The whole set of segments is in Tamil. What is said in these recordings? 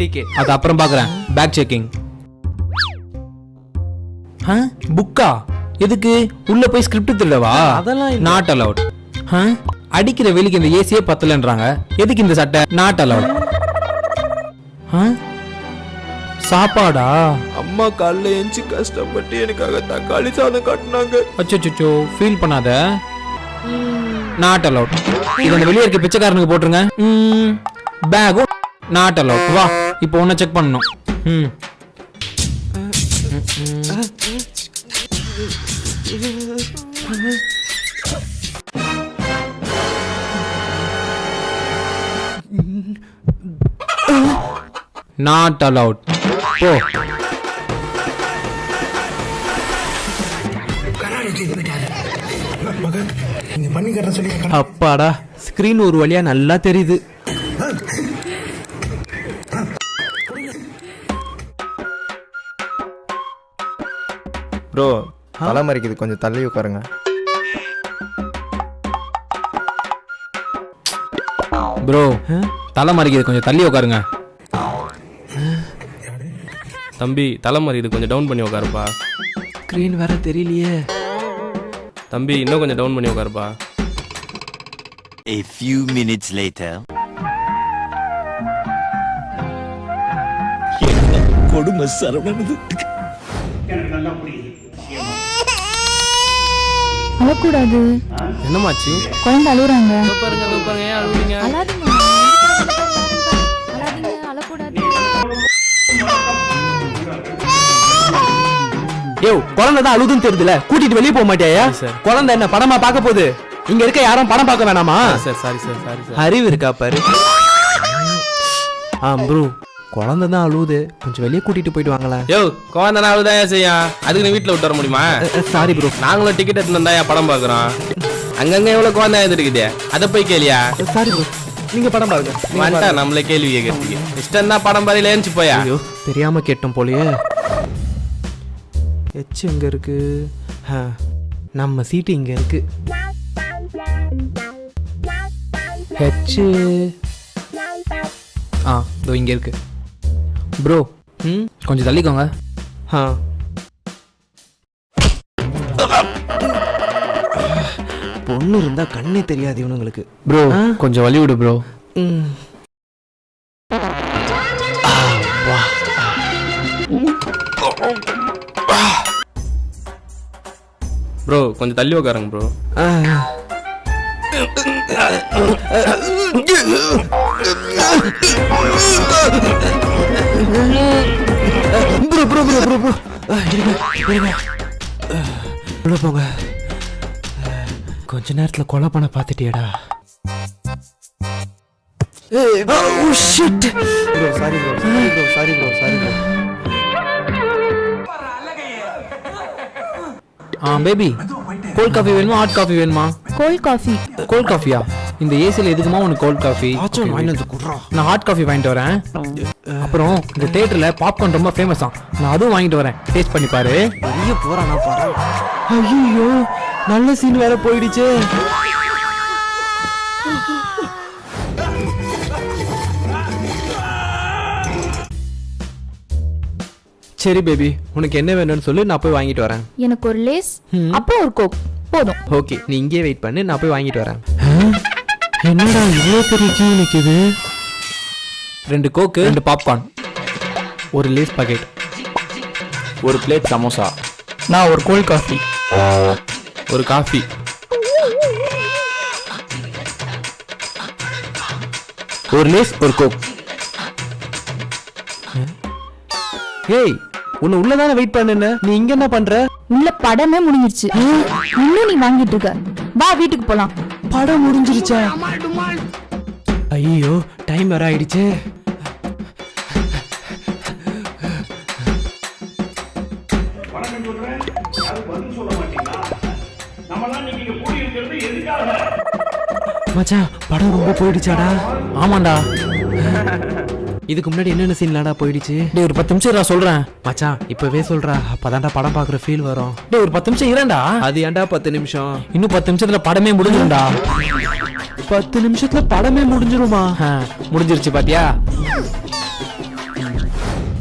டிகே அது அப்புறம் பார்க்குறேன். பேக் செக்கிங் ஆ புக்கா எதுக்கு? உள்ள போய் ஸ்கிரிப்ட் திருடவா? அதெல்லாம். நாட் அலவுட் அடிக்கிற வெளிக்கு இந்த ஏசியே பத்தலன்றாங்க. எதுக்கு இந்த சட்டை? நாட் அலவுட் சாப்பாடா? அம்மா காலைல எஞ்சி கஷ்டப்பட்டு எனக்காக தக்காளி சாதம் கட்டினாங்க. அச்சோ ஃபீல் பண்ணாத. நாட் அலவுட் இது அந்த வெளியே இருக்க பிச்சைக்காரனுக்கு போட்டுருங்க. பேகும் நாட் அலவுட் வா. இப்போ ஒன்றை செக் பண்ணணும். ம். நாட் அலவுட் போ. அப்பாடா ஸ்கிரீன் ஒரு வழியா நல்லா தெரியுது. ப்ரோ தலைமறைக்குது கொஞ்சம் தள்ளி உட்காருங்க. ப்ரோ தலை மறைக்குது. கொஞ்சம் தள்ளி உட்காருங்க. தம்பி தலைமறை இது கொஞ்சம் டவுன் பண்ணி உட்காருப்பா. ஸ்கிரீன் வேற தெரியலையே. தம்பி இன்னும் கொஞ்சம் டவுன் பண்ணி உட்காருப்பா. A few minutes later. கொடுமை அழக்கூடாது என்னமாச்சு? குழந்தை அழுகுறாங்க. பாருங்க பாருங்க அழுகுறீங்க? அழாதீங்க. அழாதீங்க அழக்கூடாது. யோ குழந்தை தான் அழுதுன்னு தெரியுதுல. கூட்டிட்டு வெளியே போக மாட்டியா சார். குழந்தை என்ன படமா பார்க்க போகுது? இங்க இருக்க யாரும் படம் பார்க்க வேணாமா? Sir sorry sir sorry sir அறிவு இருக்கா பாரு. ஆ ப்ரோ குழந்தை தான் அழுவுது. கொஞ்சம் வெளியே கூட்டிட்டு போயிட்டு வாங்களேன் யோ குழந்தை அழுதான் ஏன் செய்யும் அதுக்கு நீ வீட்டில் விட்டு வர முடியுமா? சாரி ப்ரோ நாங்களும் டிக்கெட் எடுத்து வந்தா படம் பார்க்குறோம். அங்கங்க எவ்வளோ குழந்தை இருக்குது அதை போய் கேளியா? சாரி ப்ரோ நீங்க படம் பாருங்க. பாருங்க. நம்மளே கேள்வி கேட்கறதுக்கு. இஷ்டம் தான் படம் பாறையில ஏஞ்சி போயா? ஐயோ தெரியாம கேட்டோம் போலயே. எச் எங்க இருக்கு? நம்ம சீட்டு இங்க இருக்கு. ஹெச் ஆ இதோ இங்கே இருக்கு. ப்ரோ ம் கொஞ்சம் தள்ளிக்கோங்க ஆ பொண்ணு இருந்தா கண்ணே தெரியாது இவனுங்களுக்கு. ப்ரோ கொஞ்சம் வழி விடு ப்ரோ. ப்ரோ கொஞ்சம் தள்ளி உட்காருங்க ப்ரோ ஆ. Bro bro bro bro bro இருங்க போங்க கொஞ்ச நேரத்துல கொலை பண்ண பார்த்துட்டியடா. Bro sorry bro sorry bro sorry bro sorry bro ஆ பேபி கோல்ட் காஃபி வேணுமா? ஹாட் காஃபி வேணுமா? கோல்ட் காஃபி கோல்ட் காஃபியா இந்த ஏசியில் எதுக்குமா உனக்கு கோல்ட் காஃபி ஆச்சும் வாங்கிட்டு வந்து குடுறா. நான் ஹாட் காஃபி வாங்கிட்டு வரேன். அப்புறம் இந்த தேட்டரில் பாப்கார்ன் ரொம்ப ஃபேமஸ் தான் நான் அதுவும் வாங்கிட்டு வரேன். டேஸ்ட் பண்ணி பாரு. வெளிய போறானா பாரு. ஐயோ நல்ல சீன் வேற போயிடுச்சே. சரி பேபி உனக்கு என்ன வேணும்னு சொல்லு நான் போய் வாங்கிட்டு வரேன். எனக்கு ஒரு லேஸ் அப்புறம் ஒரு கோக் போதும். ஓகே நீ இங்கே வெயிட் பண்ணு நான் போய் வாங்கிட்டு வரேன். என்னடா இவ்வளோ பெரிய கியூ நிக்குது? ரெண்டு கோக்கு ரெண்டு பாப்கார்ன் ஒரு லேஸ் பாக்கெட் ஒரு பிளேட் சமோசா நான் ஒரு கோல்ட் காஃபி ஒரு காஃபி ஒரு லேஸ் ஒரு கோக் ஏய் உன்னை உள்ளதானே வெயிட் பண்ணுன நீ இங்க என்ன பண்ற? உள்ள படமே முடிஞ்சிருச்சு. இன்னும் நீ வாங்கிட்டு இருக்க. வா வீட்டுக்கு போலாம். படம் முடிஞ்சிருச்சா? ஐயோ டைம் வேற ஆயிடுச்சு. மச்சான் படம் ரொம்ப போயிடுச்சாடா. ஆமாண்டா. இதுக்கு முன்னாடி என்னென்ன சீன்லாடா போயிடுச்சு? டேய் ஒரு பத்து நிமிஷம் நான் சொல்கிறேன் மச்சான் இப்பவே சொல்றா. அப்பதான்டா படம் பாக்குற ஃபீல் வரும். டேய் ஒரு பத்து நிமிஷம் இரண்டா அது ஏன்டா பத்து நிமிஷம்? இன்னும் பத்து நிமிஷத்துல படமே முடிஞ்சிரும்டா. பத்து நிமிஷத்துல படமே முடிஞ்சிருமா? முடிஞ்சிருச்சு பாத்தியா?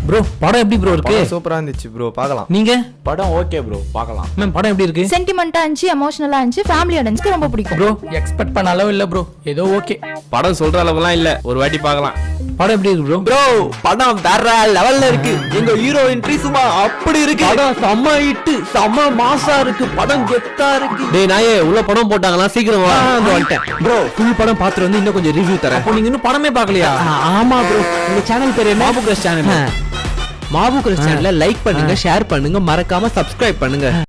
ப்ரோ படம் எப்படி ப்ரோ இருக்கு? சூப்பரா இருந்துச்சு ப்ரோ பார்க்கலாம். நீங்க? படம் ஓகே ப்ரோ பார்க்கலாம். மேம் படம் எப்படி இருக்கு? சென்டிமெண்டா இருந்துச்சு எமோஷனலா இருந்துச்சு ஃபேமிலி ஆடியன்ஸ்க்கு ரொம்ப பிடிக்கும். ப்ரோ எக்ஸ்பெக்ட் பண்ண அளவு இல்ல ப்ரோ ஏதோ ஓகே படம் சொல்ற அளவுக்குலாம் இல்ல ஒரு வாட்டி பார்க்கலாம். படம் எப்படி இருக்கு ப்ரோ ப்ரோ படம் வேற லெவல்ல இருக்கு. எங்க ஹீரோ என்ட்ரி சும்மா அப்படி இருக்கு. படம் செம்ம ஹிட் செம்ம மாசா இருக்கு. படம் கெத்தா இருக்கு. டேய் நாயே உள்ள படம் போட்டாங்களா சீக்கிரம் வா. வந்துட்டேன் ப்ரோ ஃபுல் படம் பாத்துட்டு வந்து இன்னும் கொஞ்சம் ரிவ்யூ தரேன். அப்போ நீங்க இன்னும் படமே பார்க்கலையா? ஆமா ப்ரோ உங்க சேனல் பேர் என்ன? கிரஸ் சேனல் மாபு கிரஸ் சேனலை லைக் பண்ணுங்க ஷேர் பண்ணுங்க மறக்காம சப்ஸ்கிரைப் பண்ணுங்க.